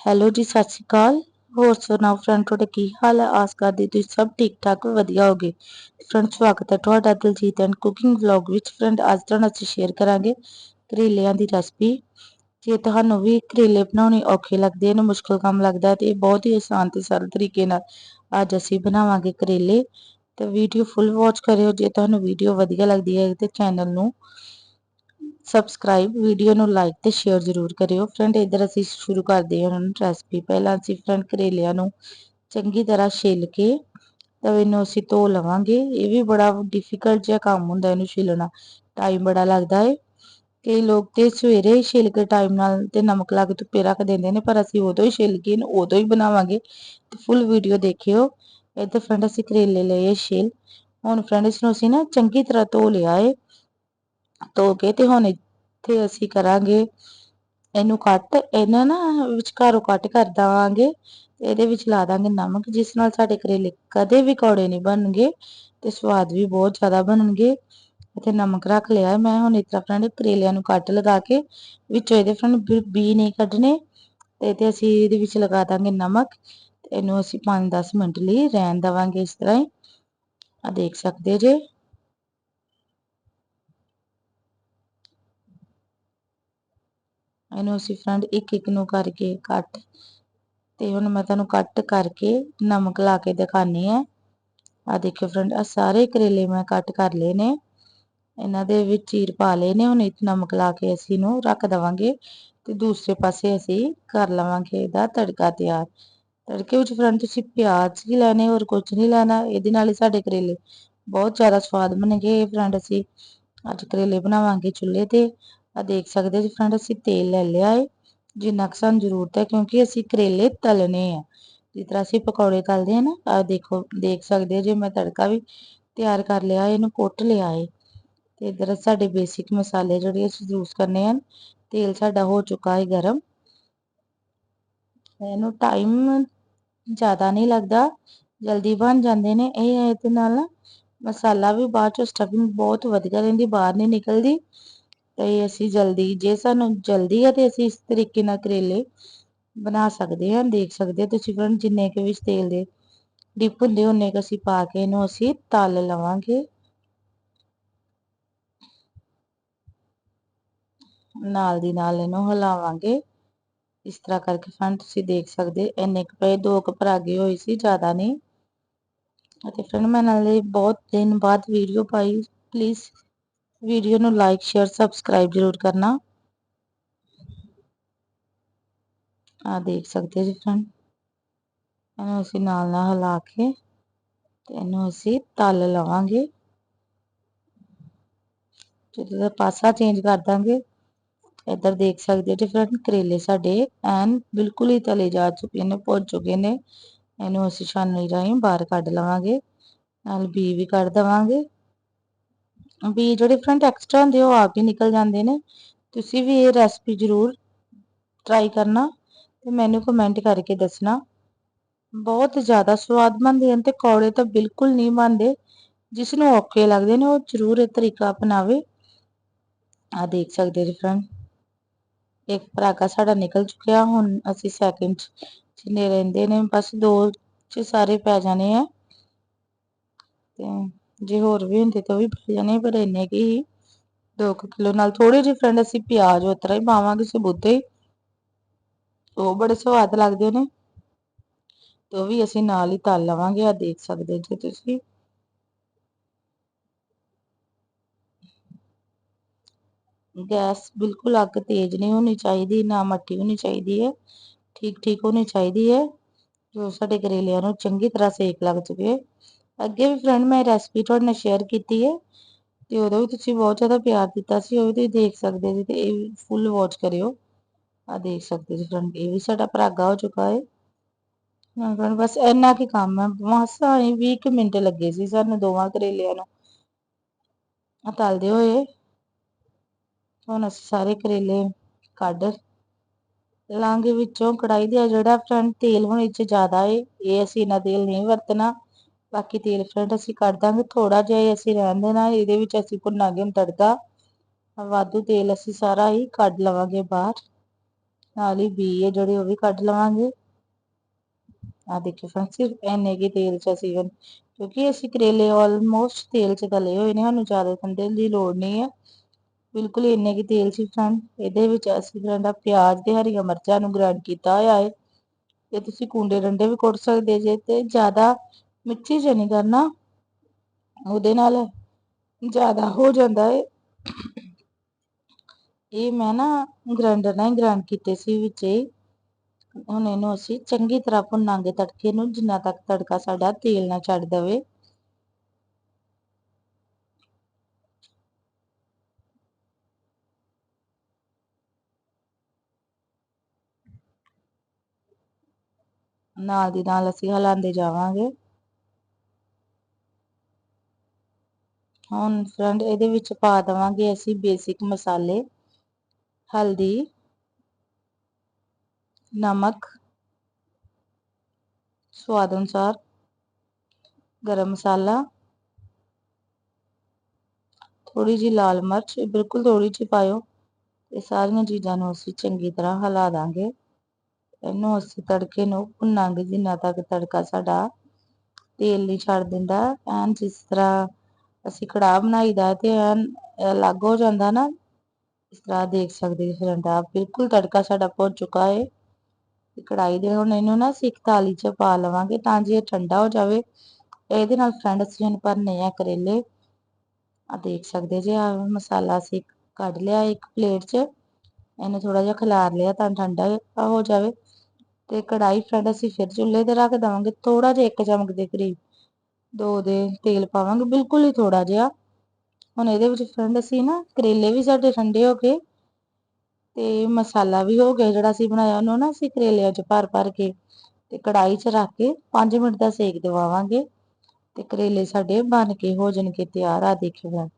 Hello ਜੀ, ਸਤਿ ਸ਼੍ਰੀ ਅਕਾਲ। ਹੋਰ ਸੁਣਾਓ ਫਰੈਂਡ ਤੁਹਾਡਾ ਕੀ ਹਾਲ ਹੈ? ਆਸ ਕਰਦੀ ਤੁਸੀਂ ਸਭ ਠੀਕ ਠਾਕ ਵਧੀਆ ਹੋਗੇ ਫਰੈਂਡ ਸਵਾਗਤ ਹੈ ਤੁਹਾਡਾ ਦਿਲਜੀਤ ਐਂਡ ਕੁਕਿੰਗ ਵਲੌਗ ਵਿੱਚ। ਫਰੈਂਡ ਅੱਜ ਤੁਹਾਨੂੰ ਅਸੀਂ ਸ਼ੇਅਰ ਕਰਾਂਗੇ ਕਰੇਲਿਆਂ ਦੀ ਰੈਸਪੀ ਜੇ ਤੁਹਾਨੂੰ ਵੀ ਕਰੇਲੇ ਬਣਾਉਣੇ ਔਖੇ ਲੱਗਦੇ ਨੇ ਮੁਸ਼ਕਲ ਕੰਮ ਲੱਗਦਾ ਤੇ ਬਹੁਤ ਹੀ ਆਸਾਨ ਤੇ ਸਰਲ ਤਰੀਕੇ ਨਾਲ ਅੱਜ ਅਸੀਂ ਬਣਾਵਾਂਗੇ ਕਰੇਲੇ। ਤੇ ਵੀਡੀਓ ਫੁੱਲ ਵਾਚ ਕਰਿਓ। ਜੇ ਤੁਹਾਨੂੰ ਵੀਡੀਓ ਵਧੀਆ ਲੱਗਦੀ ਹੈ, ਤੇ ਚੈਨਲ ਨੂੰ ਸਬਸਕ੍ਰਾਈਬ ਵੀਡੀਓ ਨੂੰ ਲਾਈਕ ਤੇ ਸ਼ੇਅਰ ਜ਼ਰੂਰ ਕਰਿਓ। ਫਰੈਂਡ ਇਧਰ ਅਸੀਂ ਸ਼ੁਰੂ ਕਰਦੇ ਹਾਂ ਰੈਸਪੀ ਪਹਿਲਾਂ ਅਸੀਂ ਫਰੈਂਡ ਕਰੇਲਿਆਂ ਨੂੰ ਚੰਗੀ ਤਰ੍ਹਾਂ ਛਿੱਲ ਕੇ ਤਵੇ ਨੂੰ ਅਸੀਂ ਧੋ ਲਵਾਂਗੇ। ਇਹ ਵੀ ਬੜਾ ਡਿਫਿਕਲਟ ਜਿਹਾ ਕੰਮ ਹੁੰਦਾ ਇਹਨੂੰ ਛਿੱਲਣਾ। ਟਾਈਮ ਬੜਾ ਲੱਗਦਾ ਹੈ ਕਈ ਲੋਕ ਤੇ ਸਵੇਰੇ ਛਿੱਲ ਕੇ ਟਾਈਮ ਨਾਲ ਤੇ ਨਮਕ ਲਾ ਕੇ ਧੁੱਪੇ ਰੱਖ ਦਿੰਦੇ ਨੇ, ਪਰ ਅਸੀਂ ਉਦੋਂ ਹੀ ਛਿੱਲ ਕੇ ਉਦੋਂ ਹੀ ਬਣਾਵਾਂਗੇ। ਤੇ ਫੁੱਲ ਵੀਡੀਓ ਦੇਖਿਓ। ਇੱਧਰ ਫਰੈਂਡ ਅਸੀਂ ਕਰੇਲੇ ਲਏ ਛਿੱਲ। ਹੁਣ ਫਰੈਂਡ ਇਸ ਨੂੰ ਅਸੀਂ ਨਾ ਚੰਗੀ ਤਰ੍ਹਾਂ ਧੋ ਲਿਆ ਏ। ਧੋ ਕੇ ਤੇ ਹੁਣ ਇੱਥੇ ਅਸੀਂ ਕਰਾਂਗੇ। ਇਹਨੂੰ ਕੱਟ, ਇਹਨਾਂ ਨਾ ਵਿਚਕਾਰੋਂ ਕੱਟ ਕਰ ਦਵਾਂਗੇ। ਇਹਦੇ ਵਿੱਚ ਲਾ ਦਾਂਗੇ ਨਮਕ, ਜਿਸ ਨਾਲ ਸਾਡੇ ਕਰੇਲੇ ਕਦੇ ਵੀ ਕੌੜੇ ਨਹੀਂ ਬਣਨਗੇ ਤੇ ਸਵਾਦ ਵੀ ਬਹੁਤ ਜ਼ਿਆਦਾ ਬਣਨਗੇ। ਇੱਥੇ ਨਮਕ ਰੱਖ ਲਿਆ। ਮੈਂ ਹੁਣ ਇਸ ਤਰ੍ਹਾਂ ਫਰੈਂਡ ਕਰੇਲਿਆਂ ਨੂੰ ਕੱਟ ਲਗਾ ਕੇ ਵਿੱਚੋਂ ਇਹਦੇ ਫਰੈਂਡ ਬੀ ਨਹੀਂ ਕੱਢਣੇ। ਤੇ ਤੇ ਅਸੀਂ ਇਹਦੇ ਵਿੱਚ ਲਗਾ ਦਾਂਗੇ ਨਮਕ। ਤੇ ਇਹਨੂੰ ਅਸੀਂ 5-10 ਮਿੰਟ ਲਈ ਰਹਿਣ ਦਵਾਂਗੇ ਇਸ ਤਰ੍ਹਾਂ ਹੀ। ਆ ਦੇਖ ਸਕਦੇ ਜੇ। ਇਹਨੂੰ ਅਸੀਂ ਫਰੈਂਡ ਇੱਕ ਇੱਕ ਨੂੰ ਕਰਕੇ ਕੱਟ ਤੇ ਹੁਣ ਮੈਂ ਤੁਹਾਨੂੰ ਕੱਟ ਕਰਕੇ ਨਮਕ ਲਾ ਕੇ ਦਿਖਾਨੀ ਹੈ। ਆ ਦੇਖਿਓ ਫਰੈਂਡ ਆ ਸਾਰੇ ਕਰੇਲੇ ਮੈਂ ਕੱਟ ਕਰ ਲਏ ਨੇ। ਇਹਨਾਂ ਦੇ ਵਿੱਚ ਚੀਰ ਪਾ ਲਏ ਨੇ, ਹੁਣ ਇਹ ਨਮਕ ਲਾ ਕੇ ਅਸੀਂ ਇਹਨੂੰ ਰੱਖ ਦਵਾਂਗੇ ਤੇ ਦੂਸਰੇ ਪਾਸੇ ਅਸੀਂ ਕਰ ਲਵਾਂਗੇ ਇਹਦਾ ਤੜਕਾ ਤਿਆਰ। ਤੜਕੇ ਵਿੱਚ ਫਰੈਂਡ ਤੁਸੀਂ ਪਿਆਜ਼ ਹੀ ਲੈਣੇ, ਹੋਰ ਕੁਝ ਨਹੀਂ ਲੈਣਾ, ਇਹਦੇ ਨਾਲ ਹੀ ਸਾਡੇ ਕਰੇਲੇ ਬਹੁਤ ਜ਼ਿਆਦਾ ਸਵਾਦ ਬਣਨਗੇ। ਫਰੈਂਡ ਅਸੀਂ ਅੱਜ ਕਰੇਲੇ ਬਣਾਵਾਂਗੇ ਚੁੱਲ੍ਹੇ ਤੇ। ਆ ਦੇਖ ਸਕਦੇ ਜੀ ਫਰੈਂਡ ਅਸੀਂ ਤੇਲ ਲੈ ਲਿਆ ਹੈ ਜਿੰਨਾ ਕੁ ਸਾਨੂੰ ਜ਼ਰੂਰਤ ਹੈ, ਕਿਉਂਕਿ ਅਸੀਂ ਕਰੇਲੇ ਤਲਨੇ ਆ। ਜਿਸ ਤਰ੍ਹਾਂ ਅਸੀਂ ਪਕੌੜੇ ਤਲਦੇ ਆ ਨਾ ਆ ਦੇਖੋ, ਦੇਖ ਸਕਦੇ ਜੇ ਮੈਂ ਤੜਕਾ ਵੀ ਤਿਆਰ ਕਰ ਲਿਆ, ਇਹਨੂੰ ਕੁੱਟ ਲਿਆ ਹੈ ਤੇ ਇਧਰ ਸਾਡੇ ਬੇਸਿਕ ਮਸਾਲੇ ਜਿਹੜੇ ਅਸੀਂ ਯੂਜ਼ ਕਰਨੇ ਆ ਤੇਲ ਸਾਡਾ ਹੋ ਚੁੱਕਾ ਹੈ ਗਰਮ। ਇਹਨੂੰ ਟਾਈਮ ਜ਼ਿਆਦਾ ਨਹੀਂ ਲੱਗਦਾ, ਜਲਦੀ ਬਣ ਜਾਂਦੇ ਨੇ। ਇਹ ਇਹਦੇ ਨਾਲ ਮਸਾਲਾ ਵੀ ਬਾਅਦ ਚੋਂ ਸਟਫਿੰਗ ਬਹੁਤ ਵਧੀਆ ਰਹਿੰਦੀ, ਬਾਹਰ ਨਹੀਂ ਨਿਕਲਦੀ। ਤੇ ਅਸੀਂ ਜਲਦੀ, ਜੇ ਸਾਨੂੰ ਜਲਦੀ ਹੈ ਤੇ ਅਸੀਂ ਇਸ ਤਰੀਕੇ ਨਾਲ ਕਰੇਲੇ ਬਣਾ ਸਕਦੇ ਹਾਂ, ਦੇਖ ਸਕਦੇ ਤੁਸੀਂ ਫਰੈਂਡ ਜਿੰਨੇ ਕੇ ਵਿੱਚ ਤੇਲ ਦੇ ਡਿਪ ਹੁੰਦੇ ਉਹਨੇ ਕ ਅਸੀਂ ਪਾ ਕੇ ਇਹਨੂੰ ਅਸੀਂ ਤਲ ਲਵਾਂਗੇ। ਨਾਲ ਦੀ ਨਾਲ ਇਹਨੂੰ ਹਿਲਾਵਾਂਗੇ। ਇਸ ਤਰ੍ਹਾਂ ਕਰਕੇ ਫਰੈਂਡ ਤੁਸੀਂ ਦੇਖ ਸਕਦੇ, ਇੰਨੇ ਕੁ ਪਏ, ਦੋ ਕੁ ਪਰਾਗੇ ਹੋਏ ਸੀ, ਜ਼ਿਆਦਾ ਨਹੀਂ। ਅਤੇ ਫਰੈਂਡ ਮੈਂ ਨਾਲੇ ਬਹੁਤ ਦਿਨ ਬਾਅਦ ਵੀਡੀਓ ਪਾਈ ਪਲੀਜ਼ ਵੀਡੀਓ ਨੂੰ ਲਾਈਕ ਸ਼ੇਅਰ ਸਬਸਕ੍ਰਾਈਬ ਜ਼ਰੂਰ ਕਰਨਾ ਆ ਦੇਖ ਸਕਦੇ ਜੀ ਫਰੈਂਡ ਇਹਨੂੰ ਅਸੀਂ ਨਾਲ ਨਾਲ ਹਿਲਾ ਕੇ ਤੇ ਇਹਨੂੰ ਅਸੀਂ ਤਲ ਲਵਾਂਗੇ ਜਦੋਂ ਦਾ ਪਾਸਾ ਚੇਂਜ ਕਰ ਦਾਂਗੇ ਇੱਧਰ ਦੇਖ ਸਕਦੇ ਹੋ ਫਰੈਂਡ ਕਰੇਲੇ ਸਾਡੇ ਐਨ ਬਿਲਕੁਲ ਹੀ ਤਲੇ ਜਾ ਚੁੱਕੇ ਨੇ ਭੁੱਜ ਚੁੱਕੇ ਨੇ ਇਹਨੂੰ ਅਸੀਂ ਛਾਨਣੀ ਰਾਹੀਂ ਬਾਹਰ ਕੱਢ ਲਵਾਂਗੇ ਨਾਲ ਬੀ ਵੀ ਕੱਢ ਦਵਾਂਗੇ ਵੀ ਜਿਹੜੇ ਫਰੰਟ ਐਕਸਟਰਾ ਹੁੰਦੇ ਉਹ ਆਪ ਹੀ ਨਿਕਲ ਜਾਂਦੇ ਨੇ। ਤੁਸੀਂ ਵੀ ਇਹ ਰੈਸਪੀ ਜ਼ਰੂਰ ਟਰਾਈ ਕਰਨਾ ਤੇ ਮੈਨੂੰ ਕਮੈਂਟ ਕਰਕੇ ਦੱਸਣਾ। ਬਹੁਤ ਜ਼ਿਆਦਾ ਸਵਾਦ ਬਣਦੇ ਹਨ ਤੇ ਕੌੜੇ ਤਾਂ ਬਿਲਕੁਲ ਨਹੀਂ ਬਣਦੇ। ਜਿਸ ਨੂੰ ਔਖੇ ਲੱਗਦੇ ਨੇ, ਉਹ ਜ਼ਰੂਰ ਇਹ ਤਰੀਕਾ ਅਪਣਾਵੇ। ਆ ਦੇਖ ਸਕਦੇ ਜੀ ਫਰੈਂਡ ਇੱਕ ਪਰਾਗਾ ਸਾਡਾ ਨਿਕਲ ਚੁੱਕਿਆ, ਹੁਣ ਅਸੀਂ ਸੈਕਿੰਡ ਜਿੰਨੇ ਰਹਿੰਦੇ ਨੇ, ਬਸ ਦੋ ਚ ਸਾਰੇ ਪੈ ਜਾਣੇ ਆ। ਤੇ ਜੇ ਹੋਰ ਵੀ ਹੁੰਦੇ ਤਾਂ ਉਹ ਵੀ ਪੈ ਜਾਣੇ ਪਰ ਇੰਨੇ ਕੀ ਹੀ 2 ਕਿਲੋ, ਨਾਲ ਥੋੜੇ ਜਿਹੇ ਫਰੈਂਡ ਅਸੀਂ ਪਿਆਜ਼ ਉਤਰਾ ਹੀ ਪਾਵਾਂਗੇ ਸਬੂਤੇ ਉਹ ਬੜੇ ਸਵਾਦ ਲੱਗਦੇ ਨੇ। ਤੇ ਉਹ ਵੀ ਅਸੀਂ ਨਾਲ ਹੀ ਤਲ ਲਵਾਂਗੇ ਆ ਦੇਖ ਸਕਦੇ ਜੇ ਤੁਸੀਂ। ਗੈਸ ਬਿਲਕੁਲ ਅੱਗ ਤੇਜ਼ ਨਹੀਂ ਹੋਣੀ ਚਾਹੀਦੀ, ਨਾ ਮੱਠੀ ਹੋਣੀ ਚਾਹੀਦੀ ਹੈ। ਠੀਕ ਠੀਕ ਹੋਣੀ ਚਾਹੀਦੀ ਹੈ। ਜੋ ਸਾਡੇ ਕਰੇਲਿਆਂ ਨੂੰ ਚੰਗੀ ਤਰ੍ਹਾਂ ਸੇਕ ਲੱਗ ਚੁੱਕੇ ਅੱਗੇ ਵੀ ਫਰੈਂਡ ਮੈਂ ਰੈਸਪੀ ਤੁਹਾਡੇ ਨਾਲ ਸ਼ੇਅਰ ਕੀਤੀ ਹੈ ਤੇ ਉਦੋਂ ਵੀ ਤੁਸੀਂ ਬਹੁਤ ਜ਼ਿਆਦਾ ਪਿਆਰ ਦਿੱਤਾ ਸੀ, ਉਹ ਵੀ ਤੁਸੀਂ ਦੇਖ ਸਕਦੇ ਜੀ ਤੇ ਇਹ ਫੁੱਲ ਵਾਚ ਕਰਿਓ। ਆ ਦੇਖ ਸਕਦੇ ਜੀ ਫਰੈਂਡ ਇਹ ਵੀ ਸਾਡਾ ਪਰਾਗਾ ਹੋ ਚੁੱਕਾ ਹੈ। ਫਰੈਂਡ ਬਸ ਇੰਨਾ ਕੀ ਕੰਮ ਹੈ ਮਾਸਾ ਹੀ 20 ਮਿੰਟ ਲੱਗੇ ਸੀ ਸਾਨੂੰ ਦੋਵਾਂ ਕਰੇਲਿਆਂ ਨੂੰ। ਤਲਦੇ ਹੋਏ, ਹੁਣ ਅਸੀਂ ਸਾਰੇ ਕਰੇਲੇ ਕੱਢ ਲਾਂਗੇ ਵਿੱਚੋਂ ਕੜਾਈ ਦਾ ਜਿਹੜਾ ਫਰੈਂਡ ਤੇਲ ਹੁਣ ਵਿੱਚ ਜ਼ਿਆਦਾ ਏ, ਇਹ ਅਸੀਂ ਇਹਨਾਂ ਤੇਲ ਨਹੀਂ ਵਰਤਣਾ। ਬਾਕੀ ਤੇਲ ਫਰੈਂਡ ਅਸੀਂ ਕੱਢ ਦਾਂਗੇ ਥੋੜਾ ਜਿਹਾ ਅਸੀਂ ਰਹਿਣ ਦੇਣਾ, ਇਹਦੇ ਵਿੱਚ ਅਸੀਂ ਭੁੰਨਾਂਗੇ ਤੜਕਾ। ਵਾਧੂ ਤੇਲ ਅਸੀਂ ਸਾਰਾ ਹੀ ਕੱਢ ਲਵਾਂਗੇ ਬਾਹਰ। ਨਾਲ ਹੀ ਬੀ ਹੈ ਜਿਹੜੇ ਉਹ ਵੀ ਕੱਢ ਲਵਾਂਗੇ। ਆ ਦੇਖਿਓ ਫਰੈਂਡਸ ਸਿਰਫ ਇੰਨੇ ਕੀ ਤੇਲ ਚ ਅਸੀਂ ਕਿਉਂਕਿ ਅਸੀਂ ਕਰੇਲੇ ਆਲਮੋਸਟ ਤੇਲ ਚ ਤਲੇ ਹੋਏ ਨੇ, ਸਾਨੂੰ ਜ਼ਿਆਦਾ ਠੰਡੇ ਦੀ ਲੋੜ ਨਹੀਂ ਹੈ। ਬਿਲਕੁਲ ਇੰਨੇ ਕੀ ਤੇਲ ਸੀ ਫਰੈਂਡ ਇਹਦੇ ਵਿੱਚ ਅਸੀਂ ਫਰੈਂਡ ਆ ਪਿਆਜ਼ ਤੇ ਹਰੀਆਂ ਮਿਰਚਾਂ ਨੂੰ ਗ੍ਰਾਈਂਡ ਕੀਤਾ ਹੋਇਆ ਹੈ। ਤੇ ਤੁਸੀਂ ਕੁੰਡੇ ਡੰਡੇ ਵੀ ਕੁੱਟ ਸਕਦੇ ਜੇ ਤੇ ਜ਼ਿਆਦਾ ਮਿੱਠੀ ਚ ਨਹੀਂ ਕਰਨਾ। ਉਹਦੇ ਨਾਲ ਜ਼ਿਆਦਾ ਹੋ ਜਾਂਦਾ ਏ। ਇਹ ਮੈਂ ਨਾ ਗ੍ਰਾਈਂਡਰ ਨਾਲ ਗ੍ਰਾਈਂਡ ਕੀਤੇ ਸੀ ਵਿੱਚ। ਹੁਣ ਇਹਨੂੰ ਅਸੀਂ ਚੰਗੀ ਤਰ੍ਹਾਂ ਭੁੰਨਾਂਗੇ ਤੜਕੇ ਨੂੰ, ਜਿੰਨਾ ਤੱਕ ਤੜਕਾ ਸਾਡਾ ਤੇਲ ਨਾ ਛੱਡ ਦੇਵੇ। ਨਾਲ ਦੀ ਨਾਲ ਅਸੀਂ ਹਿਲਾਉਂਦੇ ਜਾਵਾਂਗੇ। ਹੁਣ ਫਰੈਂਡ ਇਹਦੇ ਵਿੱਚ ਪਾ ਦੇਵਾਂਗੇ ਅਸੀਂ ਬੇਸਿਕ ਮਸਾਲੇ, ਹਲਦੀ, ਨਮਕ, ਸਵਾਦ ਅਨੁਸਾਰ ਗਰਮ ਮਸਾਲਾ ਥੋੜੀ ਜੀ ਲਾਲ ਮਿਰਚ ਬਿਲਕੁਲ ਥੋੜੀ ਜਿਹੀ ਪਾਇਓ ਇਹ ਸਾਰੀਆਂ ਚੀਜ਼ਾਂ ਨੂੰ ਅਸੀਂ ਚੰਗੀ ਤਰ੍ਹਾਂ ਹਿਲਾ ਦਾਂਗੇ। ਇਹਨੂੰ ਅਸੀਂ ਤੜਕੇ ਨੂੰ ਭੁੰਨਾਂਗੇ ਜਿੰਨਾ ਤੱਕ ਤੜਕਾ ਸਾਡਾ ਤੇਲ ਨਹੀਂ ਛੱਡ ਦਿੰਦਾ, ਐਨ ਜਿਸ ਤਰ੍ਹਾਂ ਅਸੀਂ ਕੜਾਹ ਬਣਾਈ ਦਾ ਤੇ ਐਨ ਅਲੱਗ ਹੋ ਜਾਂਦਾ ਨਾ। ਇਸ ਤਰ੍ਹਾਂ ਦੇਖ ਸਕਦੇ ਹੋ ਫਰੈਂਡ ਬਿਲਕੁਲ ਤੜਕਾ ਸਾਡਾ ਪਹੁੰਚ ਚੁੱਕਾ ਹੈ ਕੜਾਈ ਦੇ ਹੁਣ ਇਹਨੂੰ ਨਾ ਅਸੀਂ ਥਾਲੀ 'ਚ ਪਾ ਲਵਾਂਗੇ ਤਾਂ ਜੇ ਇਹ ਠੰਡਾ ਹੋ ਜਾਵੇ, ਇਹਦੇ ਨਾਲ ਫਰੈਂਡ ਅਸੀਂ ਹੁਣ ਭਰਨੇ ਆ ਕਰੇਲੇ। ਆ ਦੇਖ ਸਕਦੇ ਜੇ ਆ ਮਸਾਲਾ ਅਸੀਂ ਕੱਢ ਲਿਆ ਇੱਕ ਪਲੇਟ 'ਚ। ਇਹਨੂੰ ਥੋੜਾ ਜਿਹਾ ਖਿਲਾਰ ਲਿਆ ਤਾਂ ਠੰਡਾ ਹੋ ਜਾਵੇ। ਤੇ ਕੜਾਈ ਫਰੈਂਡ ਅਸੀਂ ਫਿਰ ਚੁੱਲ੍ਹੇ ਤੇ ਰੱਖ ਦਵਾਂਗੇ। ਥੋੜਾ ਜਿਹਾ ਇੱਕ ਚਮਕ ਦੇ ਕਰੀਬ। ਦੋ ਦੇ ਤੇਲ ਪਾਵਾਂਗੇ, ਬਿਲਕੁਲ ਹੀ ਥੋੜਾ ਜਿਹਾ। ਹੁਣ ਇਹਦੇ ਵਿੱਚ ਫਰੈਂਡ ਅਸੀਂ ਨਾ, ਕਰੇਲੇ ਵੀ ਸਾਡੇ ਠੰਡੇ ਹੋ ਗਏ ਤੇ ਮਸਾਲਾ ਵੀ ਹੋ ਗਿਆ ਜਿਹੜਾ ਅਸੀਂ ਬਣਾਇਆ, ਉਹਨੂੰ ਨਾ ਅਸੀਂ ਕਰੇਲਿਆਂ 'ਚ ਭਰ ਭਰ ਕੇ ਤੇ ਕੜਾਈ 'ਚ ਰੱਖ ਕੇ 5 ਮਿੰਟ ਦਾ ਸੇਕ ਦਿਵਾਵਾਂਗੇ ਤੇ ਕਰੇਲੇ ਸਾਡੇ ਬਣ ਕੇ ਹੋ ਜਾਣਗੇ ਤਿਆਰ ਆ ਦੇਖਿਓ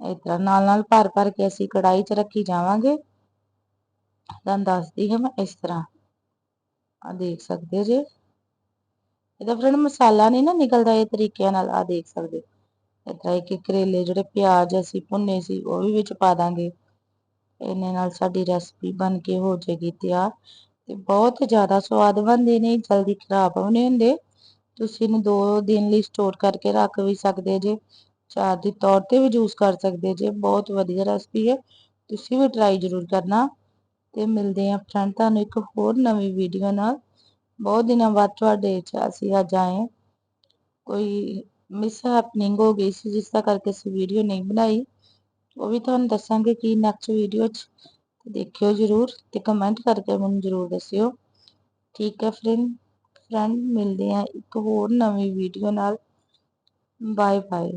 ਇਸ ਤਰ੍ਹਾਂ ਨਾਲ ਨਾਲ ਭਰ ਭਰ ਕੇ ਅਸੀਂ ਕੜਾਈ 'ਚ ਰੱਖੀ ਜਾਵਾਂਗੇ। ਤੁਹਾਨੂੰ ਦੱਸਦੀ ਹਾਂ ਮੈਂ ਇਸ ਤਰ੍ਹਾਂ। ਆ ਦੇਖ ਸਕਦੇ ਜੇ। ਇਹਦਾ ਫਰੈਂਡ ਮਸਾਲਾ ਨਹੀਂ ਨਾ ਨਿਕਲਦਾ ਇਹ ਤਰੀਕਿਆਂ ਨਾਲ ਆ ਦੇਖ ਸਕਦੇ ਇਦਾਂ ਕਿ ਕਰੇਲੇ ਜਿਹੜੇ ਪਿਆਜ਼ ਅਸੀਂ ਭੁੰਨੇ ਸੀ, ਉਹ ਵੀ ਵਿੱਚ ਪਾ ਦਾਂਗੇ। ਇਹਨੇ ਨਾਲ ਸਾਡੀ ਰੈਸਪੀ ਬਣ ਕੇ ਹੋ ਜਾਏਗੀ ਤਿਆਰ ਤੇ ਬਹੁਤ ਜ਼ਿਆਦਾ ਸਵਾਦ ਬਣਦੇ ਨੇ, ਜਲਦੀ ਖਰਾਬ ਵੀ ਨਹੀਂ ਹੁੰਦੇ। ਤੁਸੀਂ ਇਹਨੂੰ 2 ਦਿਨ ਲਈ ਸਟੋਰ ਕਰਕੇ ਰੱਖ ਵੀ ਸਕਦੇ ਜੇ, ਚਾਰ ਦੇ ਤੌਰ ਤੇ ਵੀ ਯੂਜ਼ ਕਰ ਸਕਦੇ ਜੇ, ਬਹੁਤ ਵਧੀਆ ਰੈਸਪੀ ਹੈ। ਤੁਸੀਂ ਵੀ ਟਰਾਈ ਜ਼ਰੂਰ ਕਰਨਾ ਤੇ ਮਿਲਦੇ ਆ ਫਰੈਂਡ ਤੁਹਾਨੂੰ ਇੱਕ ਹੋਰ ਨਵੀਂ ਵੀਡੀਓ ਨਾਲ। ਬਹੁਤ ਦਿਨਾਂ ਬਾਅਦ ਤੁਹਾਡੇ ਚ ਅਸੀਂ ਅੱਜ ਆਏ ਕੋਈ ਮਿਸ ਹੈਪਨਿੰਗ ਹੋ ਗਈ ਸੀ, ਜਿਸ ਦਾ ਕਰਕੇ ਅਸੀਂ ਵੀਡੀਓ ਨਹੀਂ ਬਣਾਈ। ਉਹ ਵੀ ਤੁਹਾਨੂੰ ਦੱਸਾਂਗੇ ਕਿ ਨੈਕਸਟ ਵੀਡੀਓ 'ਚ ਦੇਖਿਓ ਜ਼ਰੂਰ ਤੇ ਕਮੈਂਟ ਕਰਕੇ ਮੈਨੂੰ ਜ਼ਰੂਰ ਦੱਸਿਓ। ਠੀਕ ਹੈ ਫਰੈਂਡ ਫਰੈਂਡ ਮਿਲਦੇ ਆ ਇੱਕ ਹੋਰ ਨਵੀਂ ਵੀਡੀਓ ਨਾਲ। Bye bye